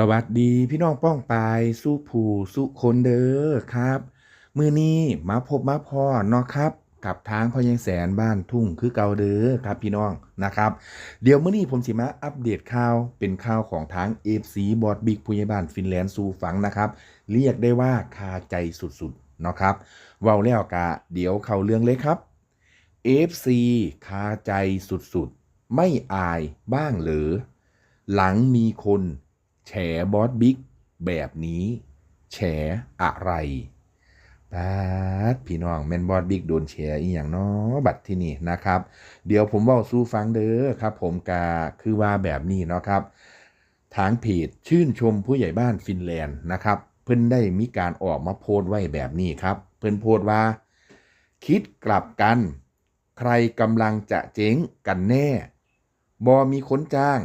สวัสดีพี่น้องป้องปายสู้ผู้สู้คนเด้อครับ มือนี้มาพบมาพอเนาะครับ กับทางพอยังแสนบ้านทุ่งคือเก่าเด้อครับพี่น้องนะครับ เดี๋ยวมื้อนี้ผมสิมาอัปเดตข่าวเป็นข่าวของทาง FC บอดบิ๊กผู้ใหญ่บ้านฟินแลนด์สู่ฝังนะครับ เรียกได้ว่าคาใจสุดๆเนาะครับเว้าแล้วกะเดี๋ยวเข้าเรื่องเลยครับ FC คาใจสุดๆไม่อายบ้างหรือหลังมีคน แฉบอสบิ๊กแบบนี้ แฉอะไรปาดพี่น้องแมนบอสบิ๊กโดนแฉอีอย่างเนาะบัตรที่นี่นะครับ เดี๋ยวผมว่าสู้ฟังเด้อครับ ผมกาคือว่าแบบนี้เนาะครับ ทางเพจชื่นชมผู้ใหญ่บ้านฟินแลนด์นะครับ เพิ่นได้มีการออกมาโพสต์ไว้แบบนี้ครับ เพิ่นโพสต์ว่า คิดกลับกัน ใครกำลังจะเจ๊งกันแน่บอมีคนจ้าง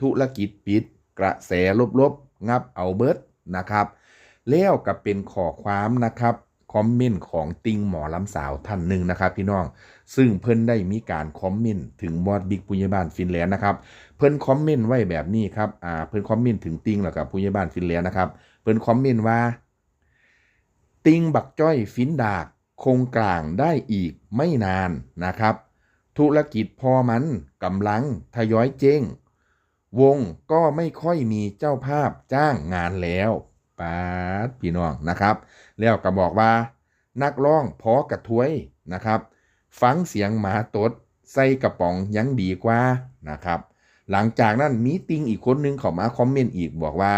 ธุรกิจปิด กระแสลบๆ งับเอาเบิดนะครับแล้วกับเป็นขอความนะครับคอมเมนต์ของติงหมอลำสาวท่านหนึ่งนะครับพี่น้อง ซึ่งเพิ่นได้มีการคอมเมนต์ถึงบอดบิ๊กผู้ใหญ่บ้านฟินแลนด์นะครับ เพิ่นคอมเมนต์ไว้แบบนี้ครับอ่าเพิ่นคอมเมนต์ถึงติงแล้วกับผู้ใหญ่บ้านฟินแลนด์นะครับ เพิ่นคอมเมนต์ว่า ติงบักจ้อยฟินดากคงกลางได้อีกไม่นานนะครับ ธุรกิจพอมันกำลังทยอยเจ๊ง วงก็ไม่ค่อยมีเจ้าภาพจ้างงานแล้วปาดพี่น้องนะครับ แล้วก็บอกว่า นักร้องพอกระทวยนะครับ ฟังเสียงหมาตด ใส่กระป๋องยังดีกว่านะครับ หลังจากนั้นมีติงอีกคนนึงเขามาคอมเมนต์อีกบอกว่า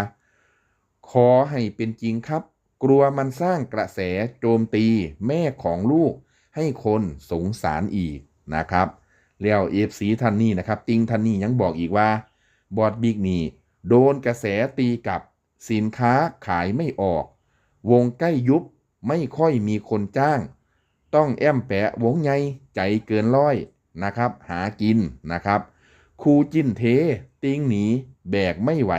ขอให้เป็นจริงครับ กลัวมันสร้างกระแสโจมตีแม่ของลูก ให้คนสงสารอีกนะครับแล้วเอฟซีท่านนี้นะครับ ติงท่านนี้ยังบอกอีกว่า บอดบิ๊กนี่โดนกระแสตีกับสินค้าขายไม่ออก วงใกล้ยุบไม่ค่อยมีคนจ้าง ต้องแอมแปะวงใหญ่ใจเกินร้อยนะครับ หากินนะครับครูจิ้นเท ติงหนี แบกไม่ไหว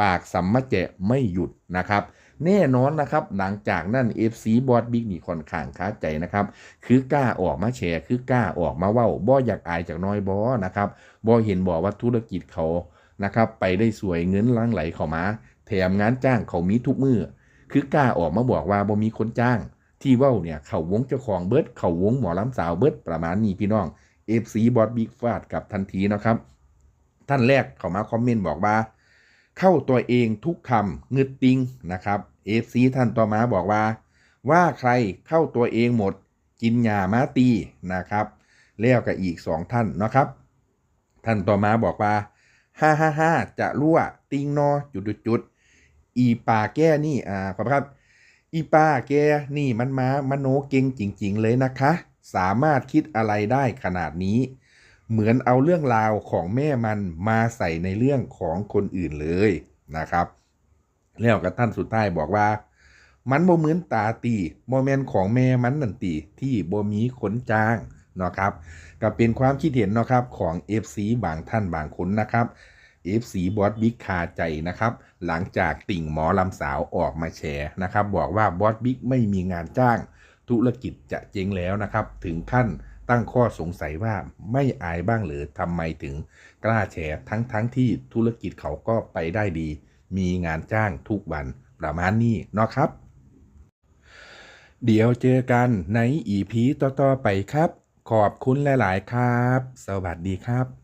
ปากสัมมะแจะไม่หยุดนะครับ แน่นอนนะครับหลังจากนั้น FC บอดบิ๊กนี่ค่อนข้างค้าใจนะครับ คือกล้าออกมาแชร์คือกล้าออกมาเว้าบ่อยากอายจากน้อยบอนะครับบ่เห็นบอกว่าธุรกิจเขานะครับไปได้สวยเงินหลังไหลเข้ามา แถมงานจ้างเขามีทุกมือคือกล้าออกมาบอกว่าบ่มีคนจ้าง ที่เว้าเนี่ยเขาวงเจ้าของเบิร์ดเขาวงหมอลำสาวเบิร์ดประมาณนี้พี่น้อง FC บอดบิ๊กฟาดกับทันทีนะครับ ท่านแรกเขามาคอมเมนต์บอกว่า เข้าตัวเองทุกคำงึดติงนะครับ FC ท่านต่อมาบอกว่า ว่าใครเข้าตัวเองหมด กินยามาตีนะครับแล้วกับอีกสองท่านนะครับ ท่านต่อมาบอกว่าห้าห้าห้าจะรั่วติงนอจุดจุดอีปาแก้นี่อ่าขอบครับ อีปาแกนี่มันมามโนเก่งจริง ๆ เลยนะคะ สามารถคิดอะไรได้ขนาดนี้ เหมือนเอาเรื่องราวของแม่มันมาใส่ในเรื่องของคนอื่นเลยนะครับแล้วกับท่านสุดท้ายบอกว่า มันบ่เหมือนตาตีโมเมนของแม่มันนันตีที่บ่มีขนจ้างเนาะครับก็เป็นความคิดเห็นเนาะครับของ FC บางท่านบางคนนะครับ FC บอสบิ๊กคาใจนะครับ หลังจากติ่งหมอลำสาวออกมาแชร์นะครับ บอกว่าบอสบิ๊กไม่มีงานจ้าง ธุรกิจจะเจ๊งแล้วนะครับ ถึงขั้น ตั้งข้อสงสัยว่าไม่อายบ้างหรือทำไมถึงกล้าแชร์ทั้งทั้งที่ธุรกิจเขาก็ไปได้ดี มีงานจ้างทุกวันประมาณนี้เนาะครับ เดี๋ยวเจอกันในอีพีต่อๆไปครับ ขอบคุณหลาย ๆ ครับ สวัสดีครับ